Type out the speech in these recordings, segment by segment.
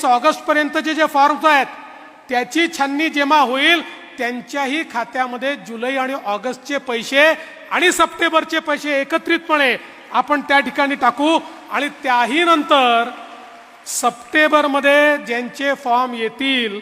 एकवीस ऑगस्टपर्यंतचे जे फॉर्म्स आहेत त्याची छाननी जेव्हा होईल त्यांच्याही खात्यामध्ये जुलै आणि ऑगस्टचे पैसे आणि सप्टेंबरचे पैसे एकत्रितपणे आपण त्या ठिकाणी टाकू आणि त्याही नंतर सप्टेंबरमध्ये ज्यांचे फॉर्म येतील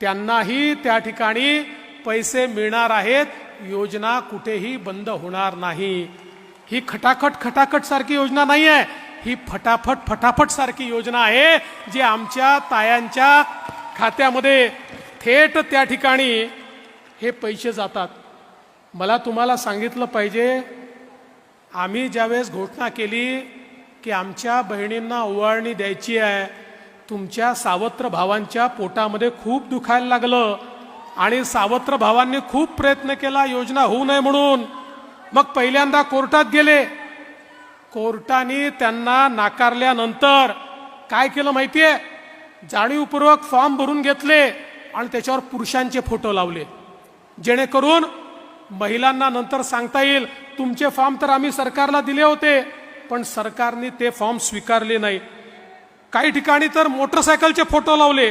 त्यांनाही त्या ठिकाणी पैसे मिळणार आहेत. योजना कुठेही बंद होणार नाही. ही खटाखट खटाखट सारखी योजना नाही आहे ही फटाफट फटाफट सारखी योजना आहे जी आमच्या तायांच्या खात्यामध्ये थेट त्या ठिकाणी हे पैसे जातात. मला तुम्हाला सांगितलं पाहिजे आम्ही ज्यावेळेस घोषणा केली की आमच्या बहिणींना ओवाळणी द्यायची आहे तुमच्या सावत्र भावांच्या पोटामध्ये खूप दुखायला लागलं आणि सावत्र भावांनी खूप प्रयत्न केला योजना होऊ नये म्हणून. मग पहिल्यांदा कोर्टात गेले कोर्टाने त्यांना नाकारल्यानंतर काय केलं माहिती आहे जाणीवपूर्वक फॉर्म भरून घेतले आणि त्याच्यावर पुरुषांचे फोटो लावले. जेणेकरून महिलांना नंतर सांगता येईल तुमचे फॉर्म तर आम्ही सरकारला दिले होते पण सरकारने ते फॉर्म स्वीकारले नाही. काही ठिकाणी तर मोटरसायकलचे फोटो लावले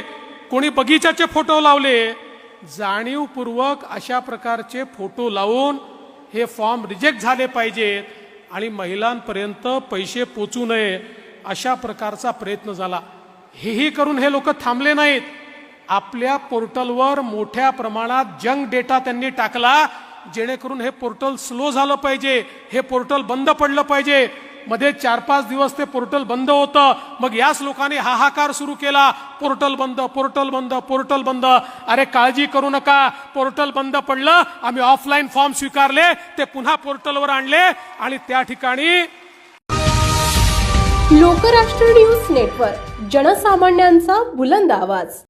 कोणी बगीचाचे फोटो लावले. जाणीवपूर्वक अशा प्रकारचे फोटो लावून हे फॉर्म रिजेक्ट झाले पाहिजेत. आणि महिलांपर्यंत पैसे पोचू नये अशा प्रकारचा प्रयत्न झाला. हेही करून हे लोक थांबले नाहीत. आपल्या पोर्टलवर मोठ्या प्रमाणात जंक डेटा त्यांनी टाकला जेणेकरून हे पोर्टल स्लो झालं पाहिजे हे पोर्टल बंद पडलं पाहिजे. मध्ये चार पाच दिवस ते पोर्टल बंद होतं. मग याच लोकांनी हाहाकार सुरू केला. पोर्टल बंद पोर्टल बंद पोर्टल बंद. अरे काळजी करू नका. पोर्टल बंद पडलं. आम्ही ऑफलाईन फॉर्म स्वीकारले. ते पुन्हा पोर्टलवर आणले. आणि त्या ठिकाणी लोकराष्ट्र न्यूज नेटवर्क जनसामान्यांचा बुलंद आवाज.